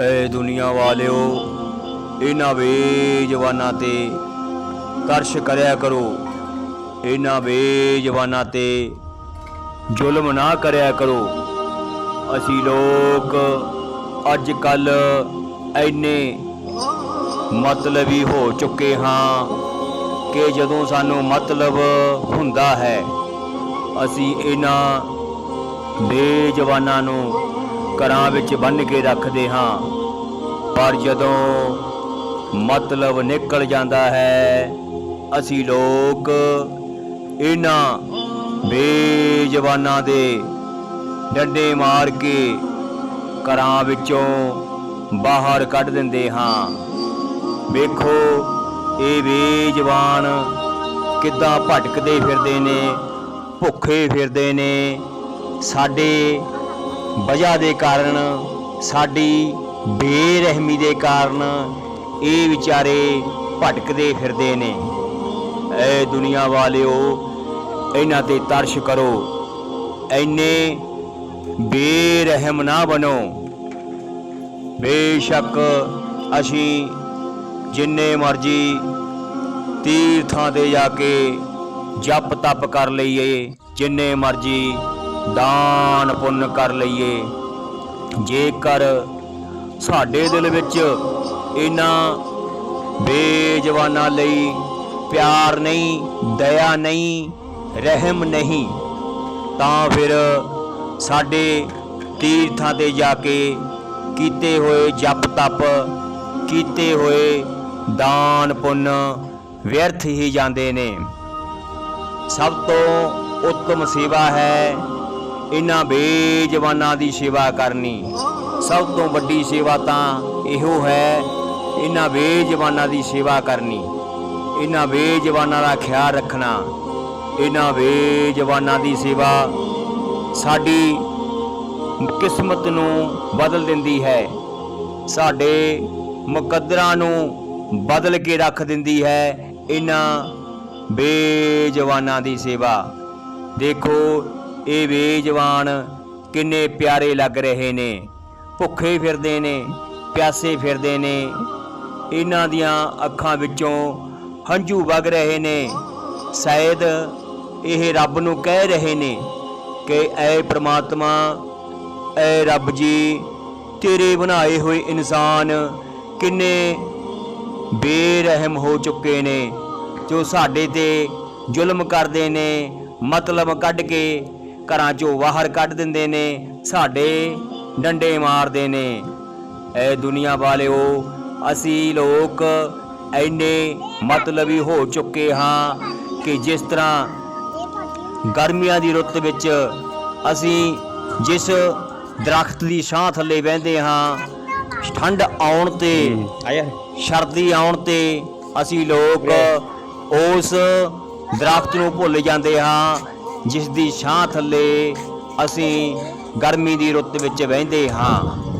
ਏ ਦੁਨੀਆ ਵਾਲਿਓ, ਇਹਨਾਂ ਬੇਜਵਾਨਾਂ ਤੇ ਤਰਸ਼ ਕਰਿਆ ਕਰੋ। ਇਹਨਾਂ ਬੇਜਵਾਨਾਂ ਤੇ ਜ਼ੁਲਮ ਨਾ ਕਰਿਆ ਕਰੋ। ਅਸੀਂ ਲੋਕ ਅੱਜ ਕੱਲ ਐਨੇ ਮਤਲਬੀ ਹੋ ਚੁੱਕੇ ਹਾਂ ਕਿ ਜਦੋਂ ਸਾਨੂੰ ਮਤਲਬ ਹੁੰਦਾ ਹੈ, ਅਸੀਂ ਇਹਨਾਂ ਬੇਜਵਾਨਾਂ ਨੂੰ ਘਰਾਂ ਵਿੱਚ ਬੰਨ੍ਹ ਕੇ ਰੱਖਦੇ ਹਾਂ। ਪਰ ਜਦੋਂ ਮਤਲਬ ਨਿਕਲ ਜਾਂਦਾ ਹੈ, ਅਸੀਂ ਲੋਕ ਇਹਨਾਂ ਬੇਜਵਾਨਾਂ ਦੇ ਡੰਡੇ ਮਾਰ ਕੇ ਘਰਾਂ ਵਿੱਚੋਂ ਬਾਹਰ ਕੱਢ ਦਿੰਦੇ ਹਾਂ। ਵੇਖੋ, ਇਹ ਬੇਜਵਾਨ ਕਿੱਦਾਂ ਭਟਕਦੇ ਫਿਰਦੇ ਨੇ, ਭੁੱਖੇ ਫਿਰਦੇ ਨੇ, ਸਾਡੇ ਵਜ੍ਹਾ ਦੇ ਕਾਰਨ, ਸਾਡੀ ਬੇਰਹਿਮੀ ਦੇ ਕਾਰਨ ਇਹ ਵਿਚਾਰੇ ਭਟਕਦੇ ਫਿਰਦੇ ਨੇ। ਐ ਦੁਨੀਆ ਵਾਲਿਓ, ਇਹਨਾਂ ਤੇ ਤਰਸ਼ ਕਰੋ। ਐਨੇ ਬੇਰਹਿਮ ਨਾ ਬਣੋ। ਬੇਸ਼ੱਕ ਅਸੀਂ ਜਿੰਨੇ ਮਰਜ਼ੀ ਤੀਰਥਾਂ ਤੇ ਜਾ ਕੇ ਜਪ ਤਪ ਕਰ ਲਈਏ, ਜਿੰਨੇ ਮਰਜ਼ੀ ਦਾਨ ਪੁੰਨ ਕਰ ਲਈਏ। ਜੇਕਰ ਸਾਡੇ ਦਿਲ ਵਿੱਚ ਇਹਨਾਂ ਬੇਜਵਾਨਾਂ ਲਈ ਪਿਆਰ ਨਹੀਂ, ਦਇਆ ਨਹੀਂ, ਰਹਿਮ ਨਹੀਂ, ਤਾਂ ਫਿਰ ਸਾਡੇ ਤੀਰਥਾਂ ਤੇ ਜਾ ਕੇ ਕੀਤੇ ਹੋਏ ਜਪ ਤਪ, ਕੀਤੇ ਹੋਏ ਦਾਨ ਪੁੰਨ ਵਿਅਰਥ ਹੀ ਜਾਂਦੇ ਨੇ। ਸਭ ਤੋਂ ਉੱਤਮ ਸੇਵਾ ਹੈ ਇਹਨਾਂ ਬੇਜਵਾਨਾਂ ਦੀ ਸੇਵਾ ਕਰਨੀ। ਸਭ ਤੋਂ ਵੱਡੀ ਸੇਵਾ ਤਾਂ ਇਹੋ ਹੈ ਇਹਨਾਂ ਬੇਜਵਾਨਾਂ ਦੀ ਸੇਵਾ ਕਰਨੀ। ਇਹਨਾਂ ਬੇਜਵਾਨਾਂ ਦਾ ਖਿਆਲ ਰੱਖਣਾ। ਇਹਨਾਂ ਬੇਜਵਾਨਾਂ ਦੀ ਸੇਵਾ ਸਾਡੀ ਕਿਸਮਤ ਨੂੰ ਬਦਲ ਦਿੰਦੀ ਹੈ। ਸਾਡੇ ਮੁਕੱਦਰਾਂ ਨੂੰ ਬਦਲ ਕੇ ਰੱਖ ਦਿੰਦੀ ਹੈ ਇਹਨਾਂ ਬੇਜਵਾਨਾਂ ਦੀ ਸੇਵਾ। ਦੇਖੋ ਇਹ ਬੇਜਵਾਨ ਕਿੰਨੇ ਪਿਆਰੇ ਲੱਗ ਰਹੇ ਨੇ। ਭੁੱਖੇ ਫਿਰਦੇ ਨੇ, ਪਿਆਸੇ ਫਿਰਦੇ ਨੇ। ਇਹਨਾਂ ਦੀਆਂ ਅੱਖਾਂ ਵਿੱਚੋਂ ਹੰਝੂ ਵਗ ਰਹੇ ਨੇ। ਸ਼ਾਇਦ ਇਹ ਰੱਬ ਨੂੰ ਕਹਿ ਰਹੇ ਨੇ ਕਿ, ਐ ਪ੍ਰਮਾਤਮਾ, ਐ ਰੱਬ ਜੀ, ਤੇਰੇ ਬਣਾਏ ਹੋਏ ਇਨਸਾਨ ਕਿੰਨੇ ਬੇਰਹਿਮ ਹੋ ਚੁੱਕੇ ਨੇ, ਜੋ ਸਾਡੇ ਤੇ ਜ਼ੁਲਮ ਕਰਦੇ ਨੇ, ਮਤਲਬ ਕੱਢ ਕੇ ਘਰਾਂ ਚੋਂ ਬਾਹਰ ਕੱਢ ਦਿੰਦੇ ਨੇ ਸਾਡੇ ਡੰਡੇ ਮਾਰਦੇ ਨੇ। ਐ ਦੁਨੀਆ ਵਾਲਿਓ ਅਸੀਂ ਲੋਕ ਐਨੇ ਮਤਲਬੀ ਹੋ ਚੁੱਕੇ ਹਾਂ ਕਿ ਜਿਸ ਤਰ੍ਹਾਂ ਗਰਮੀਆਂ ਦੀ ਰੁੱਤ ਵਿੱਚ ਅਸੀਂ ਜਿਸ ਦਰਖਤ ਦੀ ਛਾਂ ਥੱਲੇ ਬਹਿੰਦੇ ਹਾਂ ਠੰਡ ਆਉਣ ਤੇ ਆਇਆ। ਸਰਦੀ ਆਉਣ ਤੇ ਅਸੀਂ ਲੋਕ ਉਸ ਦਰਖਤ ਨੂੰ ਭੁੱਲ ਜਾਂਦੇ ਹਾਂ। ਜਿਸ ਦੀ ਛਾਂ ਥੱਲੇ ਅਸੀਂ ਗਰਮੀ ਦੀ ਰੁੱਤ ਵਿੱਚ ਵਹਿੰਦੇ ਹਾਂ।